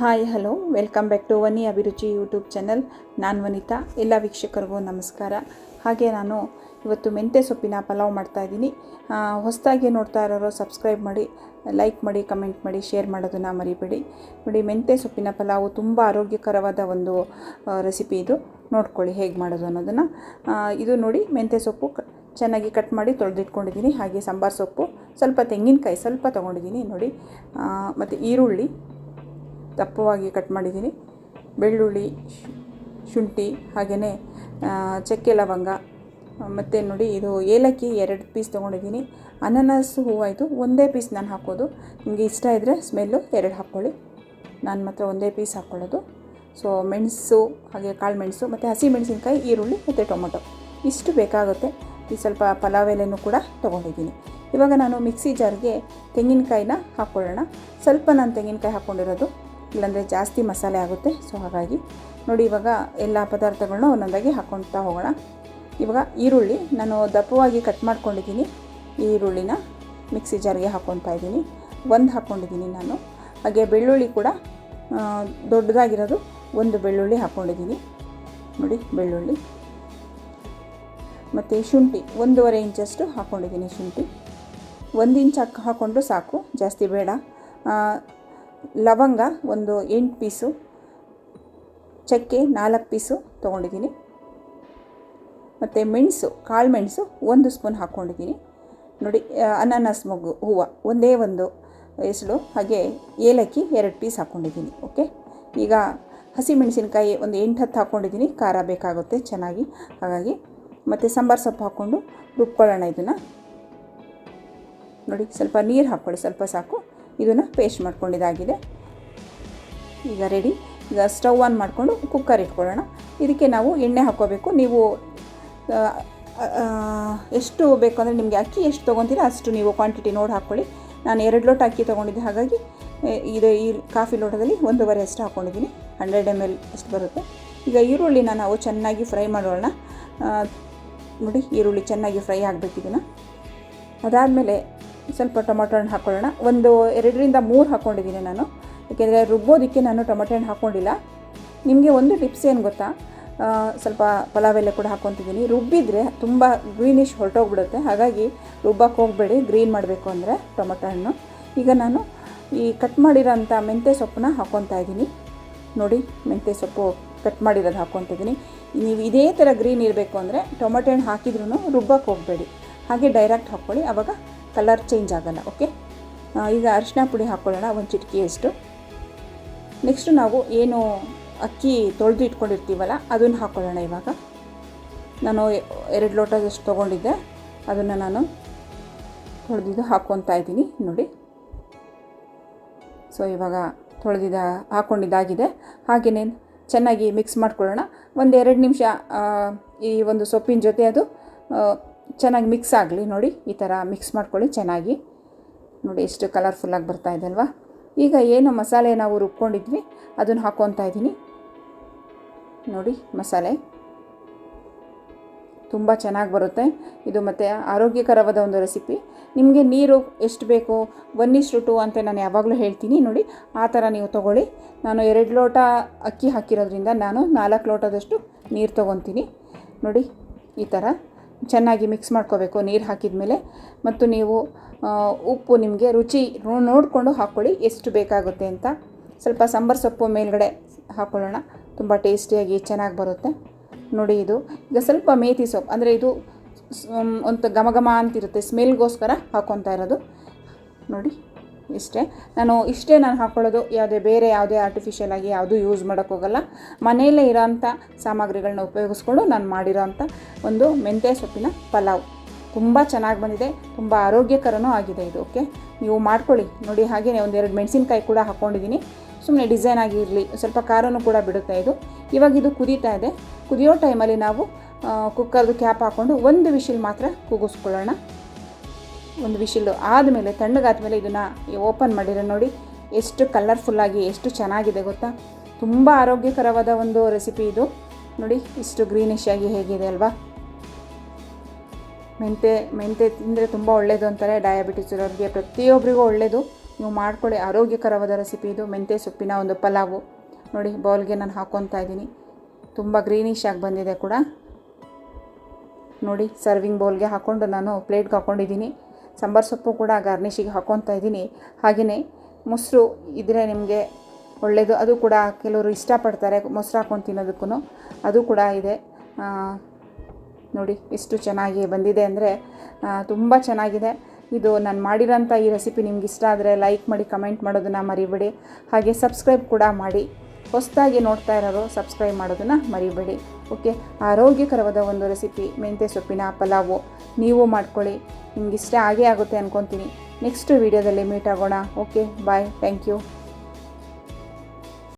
Hi, hello. Welcome back to Vani Abhiruchi YouTube channel. ನಾನು ವನಿತಾ. ಎಲ್ಲ ವೀಕ್ಷಕರಿಗೂ ನಮಸ್ಕಾರ. ಹಾಗೆ ನಾನು ಇವತ್ತು ಮೆಂತ್ಯ ಸೊಪ್ಪಿನ ಪಲಾವ್ ಮಾಡ್ತಾಯಿದ್ದೀನಿ ಹೊಸದಾಗಿ ನೋಡ್ತಾ ಇರೋರು ಸಬ್ಸ್ಕ್ರೈಬ್ ಮಾಡಿ ಲೈಕ್ ಮಾಡಿ ಕಮೆಂಟ್ ಮಾಡಿ ಶೇರ್ ಮಾಡೋದನ್ನು ಮರಿಬೇಡಿ. ನೋಡಿ, ಮೆಂತ್ಯ ಸೊಪ್ಪಿನ ಪಲಾವು ತುಂಬ ಆರೋಗ್ಯಕರವಾದ ಒಂದು ರೆಸಿಪಿ ಇದು. ನೋಡ್ಕೊಳ್ಳಿ ಹೇಗೆ ಮಾಡೋದು ಅನ್ನೋದನ್ನು. ಇದು ನೋಡಿ, ಮೆಂತ್ಯ ಸೊಪ್ಪು ಚೆನ್ನಾಗಿ ಕಟ್ ಮಾಡಿ ತೊಳೆದಿಟ್ಕೊಂಡಿದ್ದೀನಿ. ಹಾಗೆ ಸಾಂಬಾರು ಸೊಪ್ಪು. ಸ್ವಲ್ಪ ತೆಂಗಿನಕಾಯಿ ಸ್ವಲ್ಪ ತೊಗೊಂಡಿದ್ದೀನಿ. ನೋಡಿ ಮತ್ತು ಈರುಳ್ಳಿ. ದಪ್ಪವಾಗಿ ಕಟ್ ಮಾಡಿದ್ದೀನಿ. ಬೆಳ್ಳುಳ್ಳಿ, ಶುಂಠಿ ಹಾಗೆಯೇ ಚಕ್ಕೆ ಲವಂಗ, ಮತ್ತು ನೋಡಿ ಇದು ಏಲಕ್ಕಿ ಎರಡು ಪೀಸ್ ತೊಗೊಂಡಿದ್ದೀನಿ. ಅನಾನಸ್ ಹೂವಾಯಿತು ಒಂದೇ ಪೀಸ್ ನಾನು ಹಾಕೋದು. ನಿಮಗೆ ಇಷ್ಟ ಇದ್ದರೆ ಸ್ಮೆಲ್ಲು ಎರಡು ಹಾಕ್ಕೊಳ್ಳಿ ನಾನು ಮಾತ್ರ ಒಂದೇ ಪೀಸ್ ಹಾಕ್ಕೊಳ್ಳೋದು ಸೊ ಮೆಣಸು ಹಾಗೆ ಕಾಳು ಮೆಣಸು ಮತ್ತು ಹಸಿ ಮೆಣಸಿನ್ಕಾಯಿ, ಈರುಳ್ಳಿ ಮತ್ತು ಟೊಮೊಟೊ. ಇಷ್ಟು ಬೇಕಾಗುತ್ತೆ. ಈ ಸ್ವಲ್ಪ ಪಲಾವ್ ಎಲೆನೂ ಕೂಡ ತೊಗೊಂಡಿದ್ದೀನಿ. ಇವಾಗ ನಾನು ಮಿಕ್ಸಿ ಜಾರ್ಗೆ ತೆಂಗಿನಕಾಯಿನ ಹಾಕ್ಕೊಳ್ಳೋಣ ಸ್ವಲ್ಪ ನಾನು ತೆಂಗಿನಕಾಯಿ ಹಾಕ್ಕೊಂಡಿರೋದು ಇಲ್ಲಾಂದರೆ ಜಾಸ್ತಿ ಮಸಾಲೆ ಆಗುತ್ತೆ. ಸೊ ಹಾಗಾಗಿ ನೋಡಿ ಇವಾಗ ಎಲ್ಲ ಪದಾರ್ಥಗಳನ್ನ ಒಂದೊಂದಾಗಿ ಹಾಕ್ಕೊಳ್ತಾ ಹೋಗೋಣ. ಇವಾಗ ಈರುಳ್ಳಿ ನಾನು ದಪ್ಪವಾಗಿ ಕಟ್ ಮಾಡ್ಕೊಂಡಿದ್ದೀನಿ. ಈರುಳ್ಳಿನ ಮಿಕ್ಸಿ ಜಾರ್ಗೆ ಹಾಕ್ಕೊತಾ ಇದ್ದೀನಿ. ಒಂದು ಹಾಕ್ಕೊಂಡಿದ್ದೀನಿ ನಾನು. ಹಾಗೆ ಬೆಳ್ಳುಳ್ಳಿ ಕೂಡ ದೊಡ್ಡದಾಗಿರೋದು ಒಂದು ಬೆಳ್ಳುಳ್ಳಿ ಹಾಕ್ಕೊಂಡಿದ್ದೀನಿ ನೋಡಿ ಬೆಳ್ಳುಳ್ಳಿ. ಮತ್ತು ಶುಂಠಿ, ಒಂದೂವರೆ ಇಂಚಷ್ಟು ಹಾಕ್ಕೊಂಡಿದ್ದೀನಿ ಶುಂಠಿ. ಒಂದು ಇಂಚ್ ಹಾಕ್ ಹಾಕ್ಕೊಂಡ್ರು ಸಾಕು, ಜಾಸ್ತಿ ಬೇಡ. ಲವಂಗ ಒಂದು ಎಂಟು ಪೀಸು, ಚಕ್ಕೆ ನಾಲ್ಕು ಪೀಸು ತೊಗೊಂಡಿದ್ದೀನಿ. ಮತ್ತು ಮೆಣಸು, ಕಾಳು ಮೆಣಸು ಒಂದು ಸ್ಪೂನ್ ಹಾಕ್ಕೊಂಡಿದ್ದೀನಿ. ನೋಡಿ ಅನಾನಸ್ ಮಗು, ಹೂವು, ಒಂದೇ ಒಂದು ಎಸಳು ಹಾಗೆ ಏಲಕ್ಕಿ ಎರಡು ಪೀಸ್ ಹಾಕ್ಕೊಂಡಿದ್ದೀನಿ, ಓಕೆ? ಈಗ ಹಸಿ ಮೆಣಸಿನ್ಕಾಯಿ ಒಂದು ಎಂಟು ಹತ್ತು ಹಾಕ್ಕೊಂಡಿದ್ದೀನಿ, ಖಾರ ಬೇಕಾಗುತ್ತೆ ಚೆನ್ನಾಗಿ, ಹಾಗಾಗಿ. ಮತ್ತು ಸಾಂಬಾರು ಸೊಪ್ಪು ಹಾಕ್ಕೊಂಡು ರುಬ್ಕೊಳ್ಳೋಣ ಇದನ್ನು. ನೋಡಿ, ಸ್ವಲ್ಪ ನೀರು ಹಾಕ್ಕೊಳ್ಳಿ, ಸ್ವಲ್ಪ ಸಾಕು. ಇದನ್ನು ಪೇಸ್ಟ್ ಮಾಡ್ಕೊಂಡಿದ್ದಾಗಿದೆ. ಈಗ ರೆಡಿ ಈಗ ಸ್ಟವ್ ಆನ್ ಮಾಡಿಕೊಂಡು ಕುಕ್ಕರ್ ಇಟ್ಕೊಳ್ಳೋಣ. ಇದಕ್ಕೆ ನಾವು ಎಣ್ಣೆ ಹಾಕ್ಕೋಬೇಕು. ನೀವು ಎಷ್ಟು ಬೇಕು ಅಂದರೆ ನಿಮಗೆ ಅಕ್ಕಿ ಎಷ್ಟು ತೊಗೊತೀರಾ ಅಷ್ಟು ನೀವು ಕ್ವಾಂಟಿಟಿ ನೋಡಿ ಹಾಕ್ಕೊಳ್ಳಿ. ನಾನು ಎರಡು ಲೋಟ ಅಕ್ಕಿ ತೊಗೊಂಡಿದ್ದೆ ಹಾಗಾಗಿ ಇದು ಈ ಕಾಫಿ ಲೋಟದಲ್ಲಿ ಒಂದೂವರೆ ಅಷ್ಟು ಹಾಕ್ಕೊಂಡಿದ್ದೀನಿ. ಹಂಡ್ರೆಡ್ ಎಂ ಎಲ್ ಅಷ್ಟು ಬರುತ್ತೆ. ಈಗ ಈರುಳ್ಳಿನ ನಾವು ಚೆನ್ನಾಗಿ ಫ್ರೈ ಮಾಡೋಣ. ನೋಡಿ, ಈರುಳ್ಳಿ ಚೆನ್ನಾಗಿ ಫ್ರೈ ಆಗಬೇಕು ಇದನ್ನು ಅದಾದಮೇಲೆ ಸ್ವಲ್ಪ ಟೊಮೊಟೊ ಹಣ್ಣು ಹಾಕ್ಕೊಳ್ಳೋಣ ಒಂದು ಎರಡರಿಂದ ಮೂರು ಹಾಕ್ಕೊಂಡಿದ್ದೀನಿ ನಾನು. ಯಾಕೆಂದರೆ ರುಬ್ಬೋದಕ್ಕೆ ನಾನು ಟೊಮೊಟೊ ಹಣ್ಣು ಹಾಕ್ಕೊಂಡಿಲ್ಲ ನಿಮಗೆ ಒಂದು ಟಿಪ್ಸ್ ಏನು ಗೊತ್ತಾ? ಸ್ವಲ್ಪ ಪಲಾವ್ ಎಲೆ ಕೂಡ ಹಾಕ್ಕೊತಿದ್ದೀನಿ ರುಬ್ಬಿದರೆ ತುಂಬ ಗ್ರೀನಿಶ್ ಹೊರಟೋಗ್ಬಿಡುತ್ತೆ. ಹಾಗಾಗಿ ರುಬ್ಬಕ್ಕೆ ಹೋಗಬೇಡಿ. ಗ್ರೀನ್ ಮಾಡಬೇಕು ಅಂದರೆ ಟೊಮೊಟೊ ಹಣ್ಣು. ಈಗ ನಾನು ಈ ಕಟ್ ಮಾಡಿರೋಂಥ ಮೆಂತ್ಯ ಸೊಪ್ಪನ್ನ ಹಾಕ್ಕೊತಾ ಇದ್ದೀನಿ. ನೋಡಿ, ಮೆಂತ್ಯ ಸೊಪ್ಪು ಕಟ್ ಮಾಡಿರೋದು ಹಾಕ್ಕೊತಿದ್ದೀನಿ ನೀವು ಇದೇ ಥರ ಗ್ರೀನ್ ಇರಬೇಕು ಅಂದರೆ ಟೊಮೊಟೊ ಹಣ್ಣು ಹಾಕಿದ್ರೂ ರುಬ್ಬಕ್ಕೆ ಹೋಗಬೇಡಿ. ಹಾಗೆ ಡೈರೆಕ್ಟ್ ಹಾಕ್ಕೊಳ್ಳಿ. ಆವಾಗ ಕಲರ್ ಚೇಂಜ್ ಆಗಲ್ಲ ಓಕೆ ಈಗ ಅರಿಶಿನ ಪುಡಿ ಹಾಕ್ಕೊಳ್ಳೋಣ ಒಂದು ಚಿಟಿಕೆಯಷ್ಟು ನೆಕ್ಸ್ಟು ನಾವು ಏನು ಅಕ್ಕಿ ತೊಳೆದು ಇಟ್ಕೊಂಡಿರ್ತೀವಲ್ಲ, ಅದನ್ನು ಹಾಕ್ಕೊಳ್ಳೋಣ ಇವಾಗ. ನಾನು ಎರಡು ಲೋಟದಷ್ಟು ತೊಗೊಂಡಿದ್ದೆ, ಅದನ್ನು ನಾನು ತೊಳೆದಿದ್ದು ಹಾಕ್ಕೊತಾ ಇದ್ದೀನಿ, ನೋಡಿ. ಸೊ ಇವಾಗ ತೊಳೆದಿದ್ದ ಹಾಕ್ಕೊಂಡಿದ್ದಾಗಿದೆ ಹಾಗೆಯೇ ಚೆನ್ನಾಗಿ ಮಿಕ್ಸ್ ಮಾಡ್ಕೊಳ್ಳೋಣ. ಒಂದು ಎರಡು ನಿಮಿಷ ಈ ಒಂದು ಸೊಪ್ಪಿನ ಜೊತೆ ಅದು ಚೆನ್ನಾಗಿ ಮಿಕ್ಸ್ ಆಗಲಿ ನೋಡಿ, ಈ ಥರ ಮಿಕ್ಸ್ ಮಾಡ್ಕೊಳ್ಳಿ ಚೆನ್ನಾಗಿ. ನೋಡಿ ಎಷ್ಟು ಕಲರ್ಫುಲ್ಲಾಗಿ ಬರ್ತಾ ಇದೆ ಅಲ್ವಾ? ಈಗ ಏನು ಮಸಾಲೆ ನಾವು ರುಬ್ಕೊಂಡಿದ್ವಿ, ಅದನ್ನು ಹಾಕ್ಕೊತಾ ಇದ್ದೀನಿ. ನೋಡಿ ಮಸಾಲೆ. ತುಂಬ ಚೆನ್ನಾಗಿ ಬರುತ್ತೆ. ಇದು ಮತ್ತು ಆರೋಗ್ಯಕರವಾದ ಒಂದು ರೆಸಿಪಿ ನಿಮಗೆ ನೀರು ಎಷ್ಟು ಬೇಕು ಒನ್ ಇಷ್ಟು ಟು ಅಂತ ನಾನು ಯಾವಾಗಲೂ ಹೇಳ್ತೀನಿ. ನೋಡಿ, ಆ ಥರ ನೀವು ತೊಗೊಳ್ಳಿ. ನಾನು ಎರಡು ಲೋಟ ಅಕ್ಕಿ ಹಾಕಿರೋದ್ರಿಂದ ನಾನು ನಾಲ್ಕು ಲೋಟದಷ್ಟು ನೀರು ತೊಗೊತೀನಿ. ನೋಡಿ, ಈ ಥರ ಚೆನ್ನಾಗಿ ಮಿಕ್ಸ್ ಮಾಡ್ಕೋಬೇಕು, ನೀರು ಹಾಕಿದ ಮೇಲೆ ಮತ್ತು ನೀವು ಉಪ್ಪು ನಿಮಗೆ ರುಚಿ ನೋಡಿಕೊಂಡು ಹಾಕ್ಕೊಳ್ಳಿ ಎಷ್ಟು ಬೇಕಾಗುತ್ತೆ ಅಂತ. ಸ್ವಲ್ಪ ಸಾಂಬಾರು ಸೊಪ್ಪು ಮೇಲ್ಗಡೆ ಹಾಕ್ಕೊಳ್ಳೋಣ ತುಂಬ ಟೇಸ್ಟಿಯಾಗಿ ಚೆನ್ನಾಗಿ ಬರುತ್ತೆ. ನೋಡಿ ಇದು. ಈಗ ಸ್ವಲ್ಪ ಮೇಥಿ ಸೊಪ್ಪು, ಅಂದರೆ ಇದು ಒಂದು ಘಮ ಘಮ ಅಂತಿರುತ್ತೆ. ಸ್ಮೆಲ್ಗೋಸ್ಕರ ಹಾಕ್ಕೊತಾ ಇರೋದು. ನೋಡಿ. ಇಷ್ಟೇ. ನಾನು ಇಷ್ಟೇ ನಾನು ಹಾಕ್ಕೊಳ್ಳೋದು ಯಾವುದೇ ಬೇರೆ ಯಾವುದೇ ಆರ್ಟಿಫಿಷಿಯಲ್ ಆಗಿ ಯಾವುದೂ ಯೂಸ್ ಮಾಡೋಕ್ಕೋಗಲ್ಲ ಮನೆಯಲ್ಲೇ ಇರೋಂಥ ಸಾಮಗ್ರಿಗಳನ್ನ ಉಪಯೋಗಿಸ್ಕೊಂಡು ನಾನು ಮಾಡಿರೋಂಥ ಒಂದು ಮೆಂತ್ಯ ಸೊಪ್ಪಿನ ಪಲಾವ್. ತುಂಬ ಚೆನ್ನಾಗಿ ಬಂದಿದೆ. ತುಂಬ ಆರೋಗ್ಯಕರನೂ ಆಗಿದೆ ಇದು ಓಕೆ ನೀವು ಮಾಡ್ಕೊಳ್ಳಿ. ನೋಡಿ ಹಾಗೆಯೇ ಒಂದೆರಡು ಮೆಣಸಿನ್ಕಾಯಿ ಕೂಡ ಹಾಕ್ಕೊಂಡಿದ್ದೀನಿ ಸುಮ್ಮನೆ ಡಿಸೈನ್ ಆಗಿರಲಿ ಸ್ವಲ್ಪ ಖಾರನೂ ಕೂಡ ಬಿಡುತ್ತೆ ಇದು. ಇವಾಗ ಇದು ಕುದೀತಾ ಇದೆ. ಕುದಿಯೋ ಟೈಮಲ್ಲಿ ನಾವು ಕುಕ್ಕರ್ದು ಕ್ಯಾಪ್ ಹಾಕ್ಕೊಂಡು ಒಂದು ವಿಷಲ್ ಮಾತ್ರ ಕೂಗಿಸ್ಕೊಳ್ಳೋಣ ಒಂದು ವಿಶಿಲ್ಲು ಆದಮೇಲೆ ತಣ್ಣಗಾದ್ಮೇಲೆ ಇದನ್ನು ಓಪನ್ ಮಾಡಿರೋ ನೋಡಿ ಎಷ್ಟು ಕಲರ್ಫುಲ್ಲಾಗಿ ಎಷ್ಟು ಚೆನ್ನಾಗಿದೆ ಗೊತ್ತಾ? ತುಂಬ ಆರೋಗ್ಯಕರವಾದ ಒಂದು ರೆಸಿಪಿ ಇದು. ನೋಡಿ, ಇಷ್ಟು ಗ್ರೀನಿಶ್ ಆಗಿ ಹೇಗಿದೆ ಅಲ್ವಾ? ಮೆಂತೆ ಮೆಂತೆ ತಿಂದರೆ ತುಂಬ ಒಳ್ಳೆಯದು ಅಂತಾರೆ. ಡಯಾಬಿಟಿಸ್ ಇರೋರಿಗೆ ಪ್ರತಿಯೊಬ್ಬರಿಗೂ ಒಳ್ಳೆಯದು ನೀವು ಮಾಡ್ಕೊಳ್ಳಿ, ಆರೋಗ್ಯಕರವಾದ ರೆಸಿಪಿ ಇದು. ಮೆಂತೆ ಸೊಪ್ಪಿನ ಒಂದು ಪಲಾವು. ನೋಡಿ, ಬೌಲ್ಗೆ ನಾನು ಹಾಕ್ಕೊತಾ ಇದ್ದೀನಿ. ತುಂಬ ಗ್ರೀನಿಶ್ ಆಗಿ ಬಂದಿದೆ ಕೂಡ. ನೋಡಿ ಸರ್ವಿಂಗ್ ಬೌಲ್ಗೆ ಹಾಕ್ಕೊಂಡು ನಾನು ಪ್ಲೇಟ್ಗೆ ಹಾಕ್ಕೊಂಡಿದ್ದೀನಿ ಸಾಂಬಾರು ಸೊಪ್ಪು ಕೂಡ ಗಾರ್ನಿಷಿಗೆ ಹಾಕ್ಕೊತಾ ಇದ್ದೀನಿ. ಹಾಗೆಯೇ ಮೊಸರು ಇದ್ದರೆ ನಿಮಗೆ ಒಳ್ಳೆಯದು ಅದು ಕೂಡ ಕೆಲವರು ಇಷ್ಟಪಡ್ತಾರೆ ಮೊಸರು ಹಾಕ್ಕೊಂಡು ತಿನ್ನೋದಕ್ಕೂ ಅದು ಕೂಡ ಇದೆ. ನೋಡಿ ಎಷ್ಟು ಚೆನ್ನಾಗಿ ಬಂದಿದೆ ಅಂದರೆ ತುಂಬ ಚೆನ್ನಾಗಿದೆ. ಇದು ನಾನು ಮಾಡಿರೋಂಥ ಈ ರೆಸಿಪಿ ನಿಮ್ಗೆ ಇಷ್ಟ ಆದರೆ ಲೈಕ್ ಮಾಡಿ, ಕಮೆಂಟ್ ಮಾಡೋದನ್ನು ಮರಿಬೇಡಿ. ಹಾಗೆ ಸಬ್ಸ್ಕ್ರೈಬ್ ಕೂಡ ಮಾಡಿ. ಹೊಸದಾಗಿ ನೋಡ್ತಾ ಇರೋರು ಸಬ್ಸ್ಕ್ರೈಬ್ ಮಾಡೋದನ್ನು ಮರಿಬೇಡಿ. ಓಕೆ ಆರೋಗ್ಯಕರವಾದ ಒಂದು ರೆಸಿಪಿ ಮೆಂತ್ಯ ಸೊಪ್ಪಿನ ಪಲಾವು. ನೀವು ಮಾಡ್ಕೊಳ್ಳಿ. ನಿಮ್ಗೆ ಇಷ್ಟ ಆಗೇ ಆಗುತ್ತೆ ಅಂದ್ಕೊತೀನಿ ನೆಕ್ಸ್ಟ್ ವೀಡಿಯೋದಲ್ಲಿ ಮೀಟ್ ಆಗೋಣ. Okay bye thank you